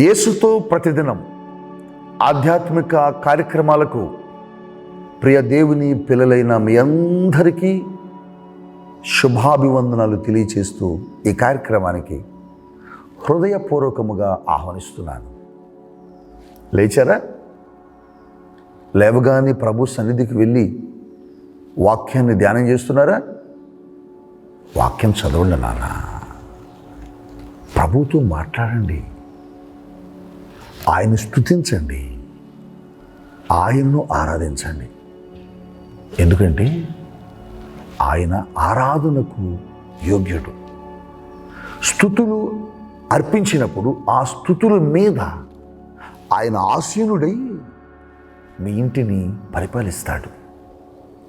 యేసుతో ప్రతిదినం ఆధ్యాత్మిక కార్యక్రమాలకు ప్రియ దేవుని పిల్లలైన మీ అందరికీ శుభాభివందనాలు తెలియచేస్తూ ఈ కార్యక్రమానికి హృదయపూర్వకముగా ఆహ్వానిస్తున్నాను. లేచారా? లేవగానే ప్రభు సన్నిధికి వెళ్ళి వాక్యాన్ని ధ్యానం చేస్తున్నారా? వాక్యం చదవండి నాన్న. ప్రభుతో మాట్లాడండి. ఆయన స్థుతించండి ఆయన్ను ఆరాధించండి. ఎందుకంటే ఆయన ఆరాధనకు యోగ్యుడు. స్థుతులు అర్పించినప్పుడు ఆ స్థుతుల మీద ఆయన ఆసీనుడై మీ ఇంటిని పరిపాలిస్తాడు.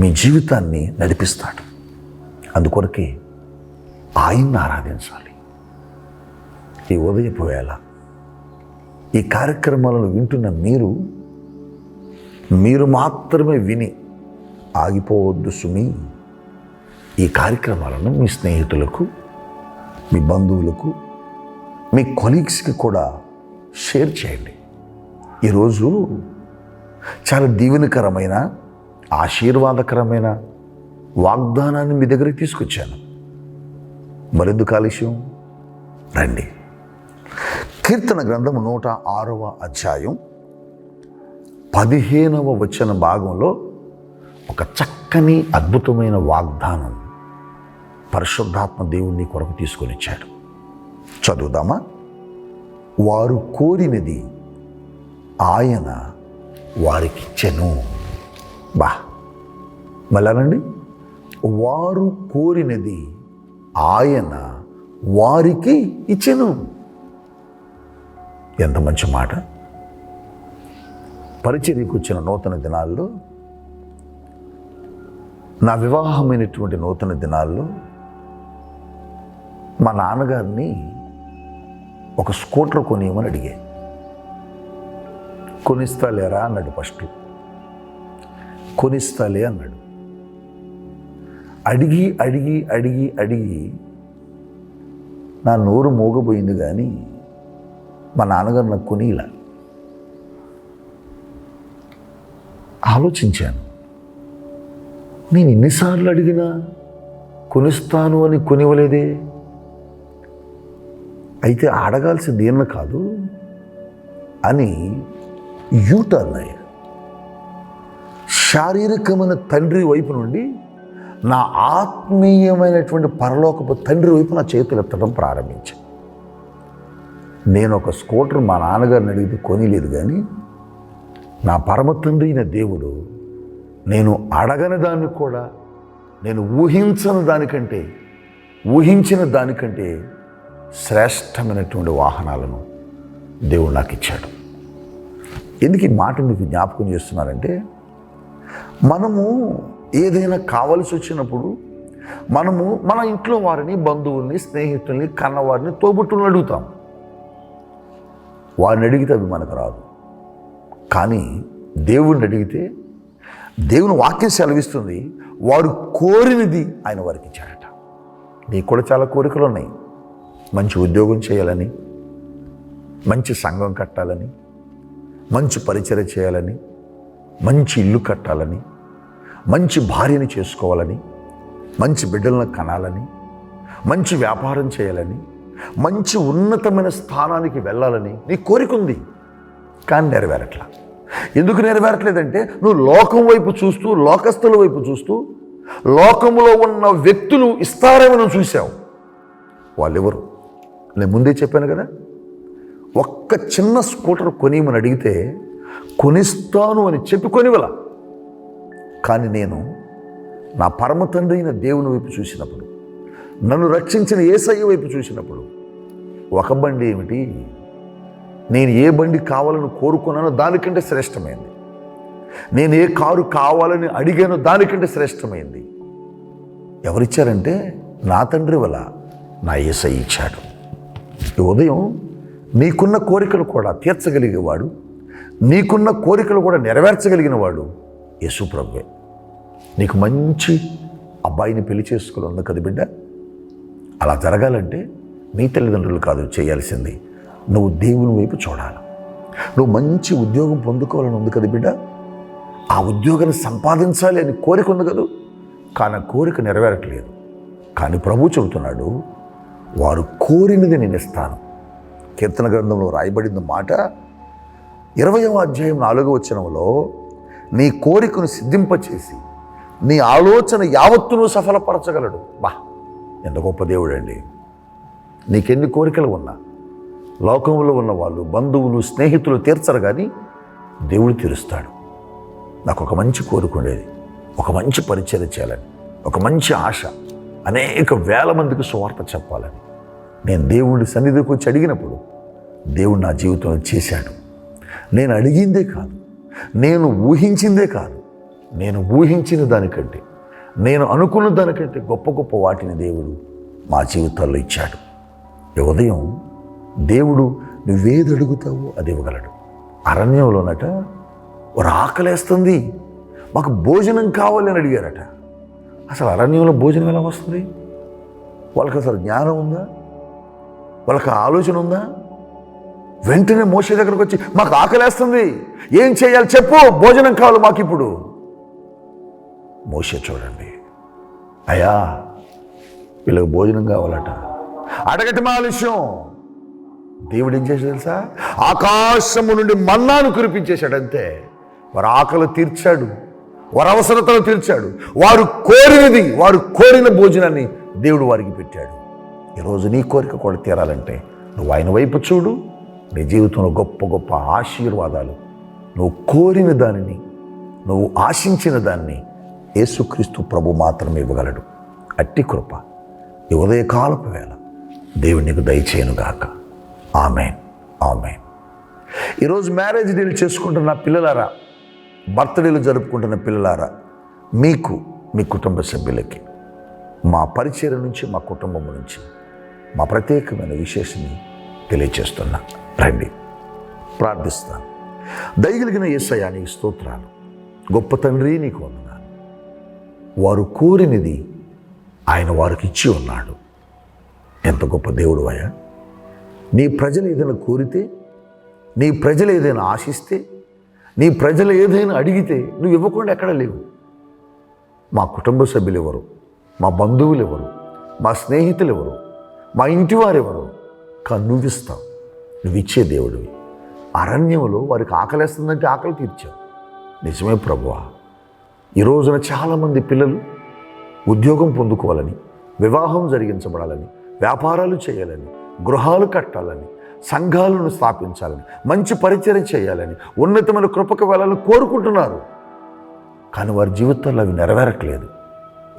మీ జీవితాన్ని నడిపిస్తాడు. అందుకొరకే ఆయన్ని ఆరాధించాలి. ఈ ఉదయపు వేళ ఈ కార్యక్రమాలను వింటున్న మీరు మీరు మాత్రమే విని ఆగిపోవద్దు సుమి. ఈ కార్యక్రమాలను మీ స్నేహితులకు మీ బంధువులకు మీ కొలీగ్స్కి కూడా షేర్ చేయండి. ఈరోజు చాలా దీవెనకరమైన ఆశీర్వాదకరమైన వాగ్దానాన్ని మీ దగ్గరికి తీసుకొచ్చాను. మరెందుకు ఆలస్యం? రండి. కీర్తన గ్రంథము నూట ఆరవ అధ్యాయం పదిహేనవ వచ్చిన భాగంలో ఒక చక్కని అద్భుతమైన వాగ్దానం పరిశుద్ధాత్మ దేవుణ్ణి కొరకు తీసుకొని ఇచ్చాడు చదువుదామా? వారు కోరినది ఆయన వారికిచ్చెను. బా. మళ్ళానండి. వారు కోరినది ఆయన వారికి ఇచ్చెను. ఎంత మంచి మాట. పరిచర్యకు వచ్చిన నూతన దినాల్లో నా వివాహమైనటువంటి నూతన దినాల్లో మా నాన్నగారిని ఒక స్కూటర్ కొనియమని అడిగా కొనిస్తాలేరా? అన్నాడు ఫస్ట్. కొనిస్తాలే అన్నాడు. అడిగి అడిగి అడిగి అడిగి నా నోరు మోగబోయింది కానీ మా నాన్నగారు నాకు కొని ఇలా ఆలోచించాను. నేను ఎన్నిసార్లు అడిగినా కొనిస్తాను అని కొనివ్వలేదే. అయితే అడగాల్సింది ఏమన్నా కాదు అని యూటర్న్ అయ్యా. శారీరకమైన తండ్రి వైపు నుండి నా ఆత్మీయమైనటువంటి పరలోకపు తండ్రి వైపు నా చేతులు ఎత్తడం ప్రారంభించాను నేను ఒక స్కూటర్ మా నాన్నగారిని అడిగితే కొనిలేదు కానీ నా పరమతుండైన దేవుడు నేను అడగని దాన్ని కూడా నేను ఊహించని దానికంటే ఊహించిన దానికంటే శ్రేష్టమైనటువంటి వాహనాలను దేవుడు నాకు ఇచ్చాడు ఎందుకు ఈ మాట మీకు జ్ఞాపకం చేస్తున్నారంటే మనము ఏదైనా కావలసి వచ్చినప్పుడు మనము మన ఇంట్లో వారిని బంధువుల్ని స్నేహితుల్ని కన్నవారిని తోబుట్టుని అడుగుతాం. వారిని అడిగితే అవి మనకు రాదు. కానీ దేవుణ్ణి అడిగితే దేవుని వాక్యం సెలవిస్తుంది వారు కోరినది ఆయన వారికి ఇచ్చాడట. నీకు కూడా చాలా కోరికలు ఉన్నాయి. మంచి ఉద్యోగం చేయాలని మంచి సంఘం కట్టాలని మంచి పరిచయం చేయాలని మంచి ఇల్లు కట్టాలని మంచి భార్యని చేసుకోవాలని మంచి బిడ్డలను కనాలని మంచి వ్యాపారం చేయాలని మంచి ఉన్నతమైన స్థానానికి వెళ్ళాలని నీ కోరిక ఉంది. కానీ నెరవేరట్లా. ఎందుకు నెరవేరట్లేదంటే నువ్వు లోకం వైపు చూస్తూ లోకస్తుల వైపు చూస్తూ లోకములో ఉన్న వ్యక్తులు ఇస్తారేమో నువ్వు చూసావు వాళ్ళెవరు? నేను ముందే చెప్పాను కదా. ఒక్క చిన్న స్కూటర్ కొనిమని అడిగితే కొనిస్తాను అని చెప్పి కొనివల కానీ నేను నా పరమ తండ్రి అయిన దేవుని వైపు చూసినప్పుడు నన్ను రక్షించిన ఏసయ్య వైపు చూసినప్పుడు ఒక బండి ఏమిటి? నేను ఏ బండి కావాలని కోరుకున్నానో దానికంటే శ్రేష్టమైంది. నేను ఏ కారు కావాలని అడిగానో దానికంటే శ్రేష్టమైంది. ఎవరిచ్చారంటే నా తండ్రి వల్ల నా ఏసై ఇచ్చాడు. ఈ ఉదయం నీకున్న కోరికలు కూడా తీర్చగలిగేవాడు నీకున్న కోరికలు కూడా నెరవేర్చగలిగిన వాడు యేసుప్రభువే నీకు మంచి అబ్బాయిని పెళ్ళి చేసుకుని ఉంది కదా బిడ్డ అలా జరగాలంటే మీ తల్లిదండ్రులు కాదు చేయాల్సింది. నువ్వు దేవుని వైపు చూడాలి. నువ్వు మంచి ఉద్యోగం పొందుకోవాలని ఉంది కదా బిడ్డ. ఆ ఉద్యోగాన్ని సంపాదించాలి అని కోరిక ఉంది కదా. కానీ ఆ కోరిక నెరవేరట్లేదు. కానీ ప్రభు చెబుతున్నాడు వారు కోరినది నేను ఇస్తాను. కీర్తన గ్రంథంలో రాయబడిన మాట ఇరవయవ అధ్యాయం నాలుగవ వచనంలో నీ కోరికను సిద్ధింపచేసి నీ ఆలోచన యావత్తును సఫలపరచగలడు. బా ఎంత గొప్ప దేవుడండి. నీకెన్ని కోరికలు ఉన్నా లోకంలో ఉన్న వాళ్ళు బంధువులు స్నేహితులు తీర్చరు కానీ దేవుడు తీరుస్తాడు. నాకు ఒక మంచి కోరిక ఉండేది. ఒక మంచి పరిచయం చేయాలని ఒక మంచి ఆశ అనేక వేల మందికి సువార్త చెప్పాలని. నేను దేవుడి సన్నిధికి వచ్చి అడిగినప్పుడు దేవుడు నా జీవితంలో చేశాడు. నేను అడిగిందే కాదు నేను ఊహించిందే కాదు నేను ఊహించిన దానికంటే నేను అనుకున్న దానికంటే గొప్ప గొప్ప వాటిని దేవుడు మా జీవితాల్లో ఇచ్చాడు. ఈ ఉదయం దేవుడు నువ్వేది అడుగుతావో అది ఇవ్వగలడు. అరణ్యంలోనట ఒక ఆకలేస్తుంది మాకు భోజనం కావాలి అని అడిగారట. అసలు అరణ్యంలో భోజనం ఎలా వస్తుంది? వాళ్ళకి అసలు జ్ఞానం ఉందా? వాళ్ళకి ఆలోచన ఉందా? వెంటనే మోసే దగ్గరకు వచ్చి మాకు ఆకలేస్తుంది ఏం చేయాలి? చెప్పు. భోజనం కావాలి మాకు ఇప్పుడు మోసే చూడండి. అయ్యా వీళ్ళకి భోజనం కావాలట. అడగటం ఆలస్యం దేవుడు ఏం చేశాడు తెలుసా? ఆకాశము నుండి మన్నాను కురిపించేశాడు అంతే. ఆకలి తీర్చాడు. వారి అవసరతలు తీర్చాడు. వారు కోరినది వారు కోరిన భోజనాన్ని దేవుడు వారికి పెట్టాడు. ఈరోజు నీ కోరిక కూడా తీరాలంటే నువ్వు ఆయన వైపు చూడు. నీ జీవితంలో గొప్ప గొప్ప ఆశీర్వాదాలు. నువ్వు కోరిన దానిని నువ్వు ఆశించిన దాన్ని యేసుక్రీస్తు ప్రభు మాత్రమే ఇవ్వగలడు. అట్టి కృప ఈ ఉదయకాలపు వేళ దేవుడు నీకు దయచేయనుగాక ఆమెన్. ఆమెన్. ఈరోజు మ్యారేజ్ డీల్ చేసుకుంటున్న పిల్లలారా బర్త్డేలు జరుపుకుంటున్న పిల్లలారా మీకు మీ కుటుంబ సభ్యులకి మా పరిచయం నుంచి మా కుటుంబం నుంచి మా ప్రత్యేకమైన విశేషని తెలియచేస్తున్నా. రండి. ప్రార్థిస్తాను. దయగలిగిన యేసయ్యా నీకు స్తోత్రాలు. గొప్ప తండ్రి నీకు వందనాలు. వారు కోరినది ఆయన వారికి ఇచ్చి ఉన్నాడు. ఎంత గొప్ప దేవుడు అయ్యా. నీ ప్రజలు ఏదైనా కోరితే నీ ప్రజలు ఏదైనా ఆశిస్తే నీ ప్రజలు ఏదైనా అడిగితే నువ్వు ఇవ్వకుండా ఎక్కడ లేవు. మా కుటుంబ సభ్యులు ఎవరు? మా బంధువులు ఎవరు? మా స్నేహితులు ఎవరు? మా ఇంటి వారు ఎవరు? కానీ నువ్వు ఇస్తావు. నువ్వు ఇచ్చే దేవుడివి. అరణ్యంలో వారికి ఆకలేస్తుందంటే ఆకలి తీర్చావు. నిజమే ప్రభువా. ఈ రోజున చాలామంది పిల్లలు ఉద్యోగం పొందుకోవాలని వివాహం జరిగించబడాలని వ్యాపారాలు చేయాలని గృహాలు కట్టాలని సంఘాలను స్థాపించాలని మంచి పరిచయం చేయాలని ఉన్నతమైన కృపకు వెళ్ళాలని కోరుకుంటున్నారు. కానీ వారి జీవితాల్లో అవి నెరవేరట్లేదు.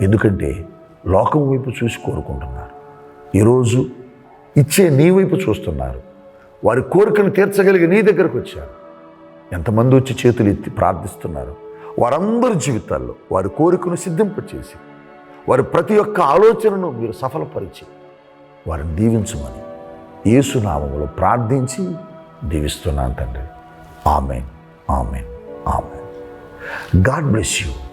ఎందుకంటే లోకం వైపు చూసి కోరుకుంటున్నారు. ఈరోజు ఇచ్చే నీ వైపు చూస్తున్నారు. వారి కోరికను తీర్చగలిగి నీ దగ్గరకు వచ్చారు. ఎంతమంది వచ్చి చేతులు ఎత్తి ప్రార్థిస్తున్నారు. వారందరి జీవితాల్లో వారి కోరికను సిద్ధింపచేసి వారి ప్రతి ఒక్క ఆలోచనను మీరు సఫలపరిచి వారిని దీవించమని యేసునామములో ప్రార్థించి దీవిస్తున్నాను తండ్రి. ఆమెన్ ఆమెన్ ఆమెన్. God bless you.